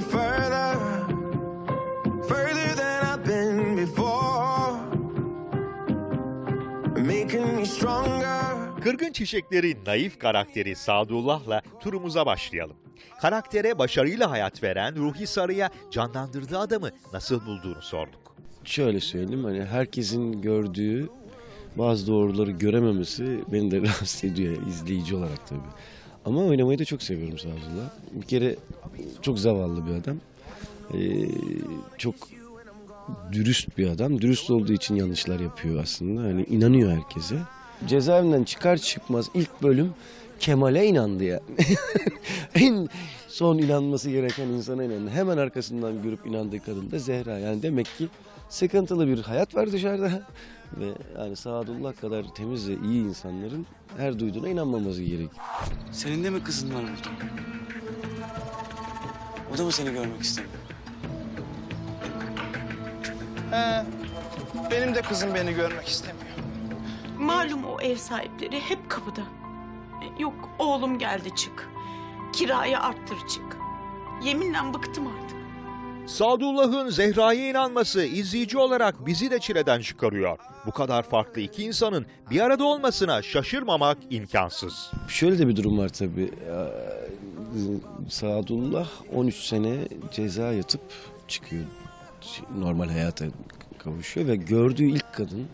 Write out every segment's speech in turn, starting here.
further, further than I've been before, making me stronger. Kırgın Çiçekleri naif karakteri Sadullah'la turumuza başlayalım. Karaktere başarıyla hayat veren Ruhi Sarı'ya canlandırdığı adamı nasıl bulduğunu sorduk. Şöyle söyleyeyim hani herkesin gördüğü bazı doğruları görememesi beni de rahatsız ediyor izleyici olarak tabii. Ama oynamayı da çok seviyorum Sadullah. Bir kere çok zavallı bir adam. Ee, çok dürüst bir adam. Dürüst olduğu için yanlışlar yapıyor aslında. Hani inanıyor herkese. Cezaevinden çıkar çıkmaz ilk bölüm Kemal'e inandı ya. en son inanması gereken insana inandı. Hemen arkasından görüp inandığı kadın da Zehra. Yani demek ki sıkıntılı bir hayat var dışarıda. Ve yani Sadullah kadar temiz ve iyi insanların her duyduğuna inanmaması gerek. Senin de mi kızın var burada? O da mı seni görmek istemiyor? He, benim de kızım beni görmek istemiyor. Malum o ev sahipleri hep kapıda. E, Yok oğlum geldi çık. Kirayı arttır çık. Yeminle bıktım artık. Sadullah'ın Zehra'ya inanması izleyici olarak bizi de çileden çıkarıyor. Bu kadar farklı iki insanın bir arada olmasına şaşırmamak imkansız. Şöyle de bir durum var tabii. Ee, Sadullah 13 sene ceza yatıp çıkıyor. Normal hayata kavuşuyor ve gördüğü ilk kadın,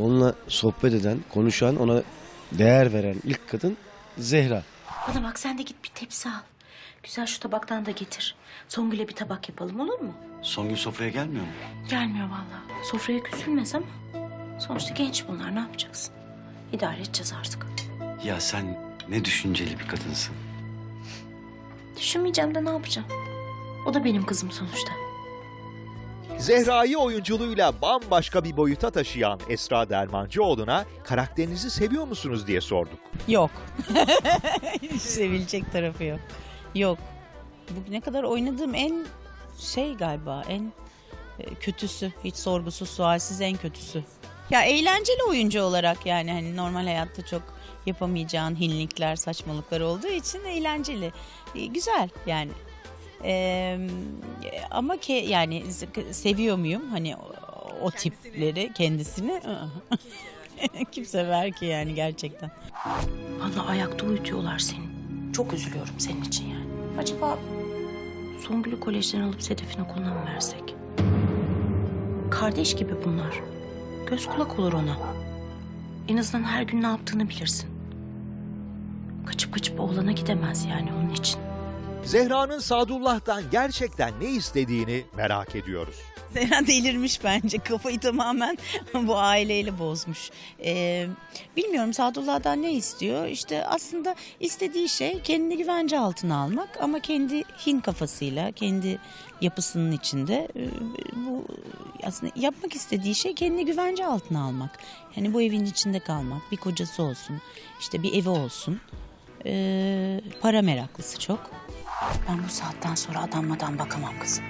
onunla sohbet eden, konuşan, ona değer veren ilk kadın Zehra. Bana bak sen de git bir tepsi al. Güzel şu tabaktan da getir. Songül'e bir tabak yapalım olur mu? Songül sofraya gelmiyor mu? Gelmiyor vallahi. Sofraya küsülmez ama. Sonuçta genç bunlar ne yapacaksın? İdare edeceğiz artık. Ya sen ne düşünceli bir kadınsın. Düşünmeyeceğim de ne yapacağım? O da benim kızım sonuçta. Zehra'yı oyunculuğuyla bambaşka bir boyuta taşıyan Esra Dermancıoğlu'na karakterinizi seviyor musunuz diye sorduk. Yok. Hiç sevilecek tarafı yok. Yok. Bugüne kadar oynadığım en şey galiba en e, kötüsü. Hiç sorgusuz sualsiz en kötüsü. Ya eğlenceli oyuncu olarak yani hani normal hayatta çok yapamayacağın hinlikler, saçmalıklar olduğu için eğlenceli. E, Güzel yani. Ee, ama ke yani seviyor muyum hani o, o tipleri kendisini? Kim sever ki yani gerçekten. Vallahi ayakta uyutuyorlar seni. Çok üzülüyorum senin için yani. Acaba Songül'ü kolejden alıp Sedef'in okuluna mı versek? Kardeş gibi bunlar. Göz kulak olur ona. En azından her gün ne yaptığını bilirsin. Kaçıp kaçıp oğlana gidemez yani onun için. Zehra'nın Sadullah'tan gerçekten ne istediğini merak ediyoruz. Zehra delirmiş bence. Kafayı tamamen bu aileyle bozmuş. Ee, bilmiyorum Sadullah'dan ne istiyor? İşte aslında istediği şey kendini güvence altına almak ama kendi Hin kafasıyla, kendi yapısının içinde e, bu aslında yapmak istediği şey kendini güvence altına almak. Yani bu evin içinde kalmak, bir kocası olsun, işte bir evi olsun. Ee, para meraklısı çok. Ben bu saatten sonra adammadan bakamam kızım.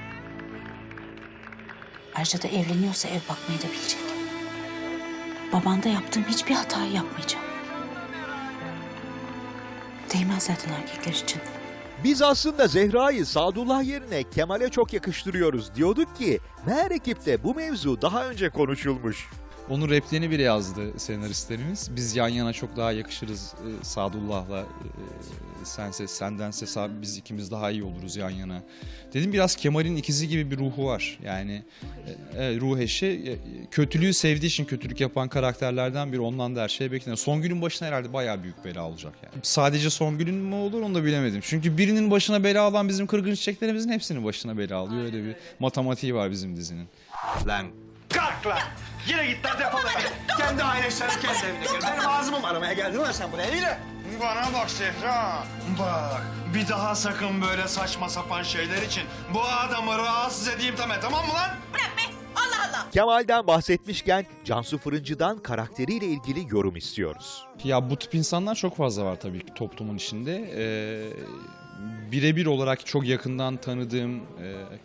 Ayrıca da evleniyorsa ev bakmayı da bilecek. Babanda yaptığım hiçbir hatayı yapmayacağım. Değmez zaten erkekler için. Biz aslında Zehra'yı Sadullah yerine Kemal'e çok yakıştırıyoruz diyorduk ki meğer ekipte bu mevzu daha önce konuşulmuş. Onun repliğini bile yazdı senaristlerimiz. Biz yan yana çok daha yakışırız e, Sadullah'la. E, sense sendense Sa- biz ikimiz daha iyi oluruz yan yana. Dedim biraz Kemal'in ikizi gibi bir ruhu var. Yani e, e, ruh eşi e, kötülüğü sevdiği için kötülük yapan karakterlerden biri. Ondan da her şey bekleniyor. Songül'ün başına herhalde bayağı büyük bela olacak yani. Sadece Songül'ün mü olur onu da bilemedim. Çünkü birinin başına bela alan bizim kırgın çiçeklerimizin hepsinin başına bela alıyor. Öyle bir matematiği var bizim dizinin. Lan kalk lan. Yine git lan defol lan. Kendi ailesine kendi evine gel. Benim ağzımı mı aramaya geldin lan sen buraya yine. Bana bak Zehra. Bak bir daha sakın böyle saçma sapan şeyler için bu adamı rahatsız edeyim deme tamam mı lan? Kemal'den bahsetmişken Cansu Fırıncı'dan karakteriyle ilgili yorum istiyoruz. Ya bu tip insanlar çok fazla var tabii ki toplumun içinde. Ee, birebir olarak çok yakından tanıdığım, e,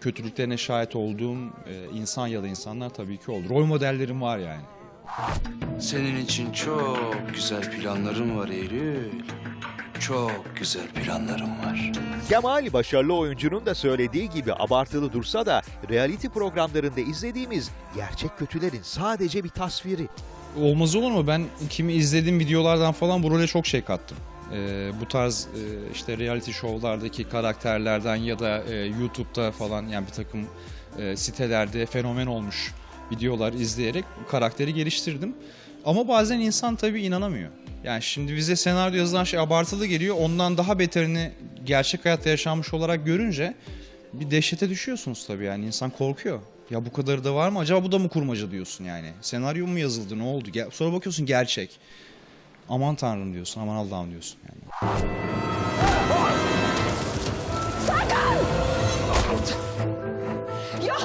kötülüklerine şahit olduğum e, insan ya da insanlar tabii ki oldu. Rol modellerim var yani. Senin için çok güzel planlarım var Eylül. Çok güzel planlarım var. Kemal başarılı oyuncunun da söylediği gibi abartılı dursa da reality programlarında izlediğimiz gerçek kötülerin sadece bir tasviri. Olmaz olur mu? Ben kimi izlediğim videolardan falan bu role çok şey kattım. Ee, bu tarz e, işte reality show'lardaki karakterlerden ya da e, YouTube'da falan yani bir takım e, sitelerde fenomen olmuş videolar izleyerek karakteri geliştirdim. Ama bazen insan tabii inanamıyor. Yani şimdi bize senaryo yazılan şey abartılı geliyor. Ondan daha beterini gerçek hayatta yaşanmış olarak görünce bir dehşete düşüyorsunuz tabii yani insan korkuyor. Ya bu kadarı da var mı? Acaba bu da mı kurmaca diyorsun yani? Senaryo mu yazıldı? Ne oldu? Sonra bakıyorsun gerçek. Aman tanrım diyorsun. Aman Allah'ım diyorsun yani. Ya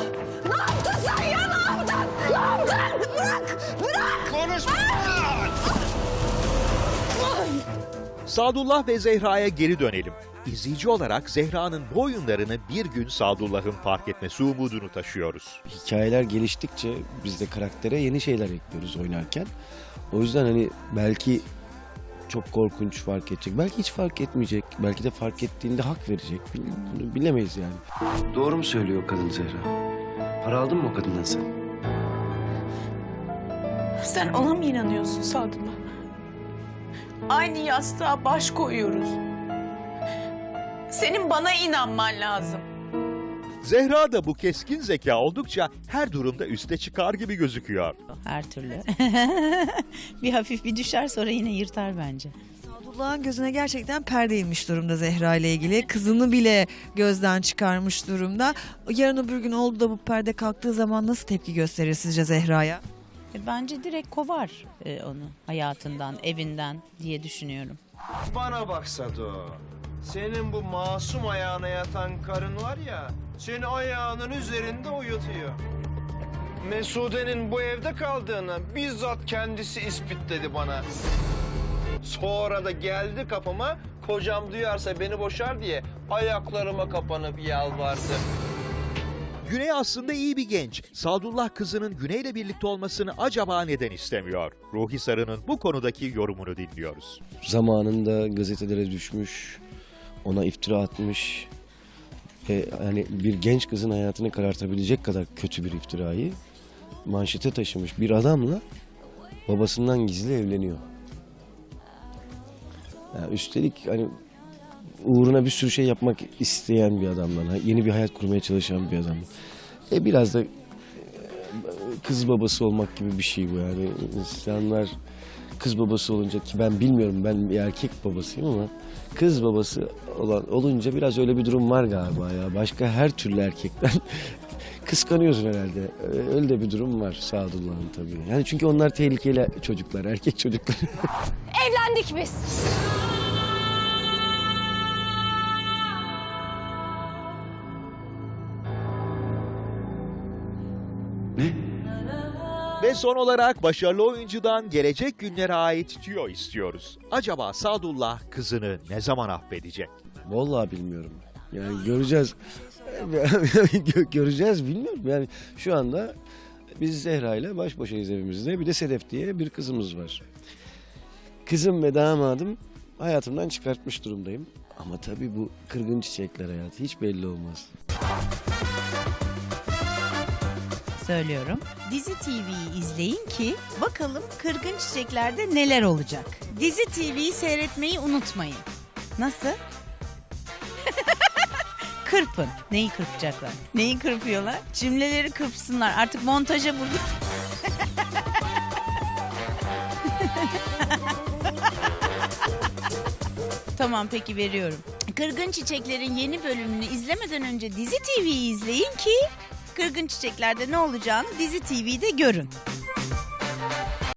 ne yaptın sen ya ne yaptın? Ne yaptın? Bırak! Bırak! Konuşma! Sadullah ve Zehra'ya geri dönelim. İzleyici olarak Zehra'nın bu oyunlarını bir gün Sadullah'ın fark etmesi umudunu taşıyoruz. Hikayeler geliştikçe biz de karaktere yeni şeyler ekliyoruz oynarken. O yüzden hani belki çok korkunç fark edecek. Belki hiç fark etmeyecek. Belki de fark ettiğinde hak verecek. Bunu bilemeyiz yani. Doğru mu söylüyor kadın Zehra? Para aldın mı o kadından sen? Sen ona mı inanıyorsun Sadullah? Aynı yastığa baş koyuyoruz. Senin bana inanman lazım. Zehra da bu keskin zeka oldukça her durumda üste çıkar gibi gözüküyor. Her türlü. bir hafif bir düşer sonra yine yırtar bence. Sadullah'ın gözüne gerçekten perde inmiş durumda Zehra ile ilgili. Kızını bile gözden çıkarmış durumda. Yarın öbür gün oldu da bu perde kalktığı zaman nasıl tepki gösterir sizce Zehra'ya? E, Bence direkt kovar e, onu hayatından, evinden diye düşünüyorum. Bana bak Sado. Senin bu masum ayağına yatan karın var ya, seni ayağının üzerinde uyutuyor. Mesude'nin bu evde kaldığını bizzat kendisi ispitledi bana. Sonra da geldi kapıma, kocam duyarsa beni boşar diye ayaklarıma kapanıp yalvardı. Güney aslında iyi bir genç. Sadullah kızının Güney'le birlikte olmasını acaba neden istemiyor? Ruhi Sarı'nın bu konudaki yorumunu dinliyoruz. Zamanında gazetelere düşmüş, ona iftira atmış. Ve hani bir genç kızın hayatını karartabilecek kadar kötü bir iftirayı manşete taşımış bir adamla babasından gizli evleniyor. Yani üstelik hani uğruna bir sürü şey yapmak isteyen bir adamdan, yeni bir hayat kurmaya çalışan bir adam. E biraz da e, kız babası olmak gibi bir şey bu yani. İnsanlar kız babası olunca ki ben bilmiyorum ben bir erkek babasıyım ama kız babası olan olunca biraz öyle bir durum var galiba ya. Başka her türlü erkekten kıskanıyorsun herhalde. Öyle de bir durum var Sadullah'ın tabii. Yani çünkü onlar tehlikeli çocuklar, erkek çocuklar. Evlendik biz. Ne? Ve son olarak başarılı oyuncudan gelecek günlere ait tüyo istiyoruz. Acaba Sadullah kızını ne zaman affedecek? Vallahi bilmiyorum. Yani göreceğiz. Gö- göreceğiz bilmiyorum. Yani şu anda biz Zehra ile baş başayız evimizde. Bir de Sedef diye bir kızımız var. Kızım ve damadım hayatımdan çıkartmış durumdayım. Ama tabii bu kırgın çiçekler hayatı hiç belli olmaz. Söylüyorum. Dizi TV'yi izleyin ki bakalım Kırgın Çiçekler'de neler olacak. Dizi TV'yi seyretmeyi unutmayın. Nasıl? Kırpın. Neyi kırpacaklar? Neyi kırpıyorlar? Cümleleri kırpsınlar. Artık montaja burada. Tamam peki veriyorum. Kırgın Çiçekler'in yeni bölümünü izlemeden önce Dizi TV'yi izleyin ki Kırgın Çiçekler'de ne olacağını Dizi TV'de görün.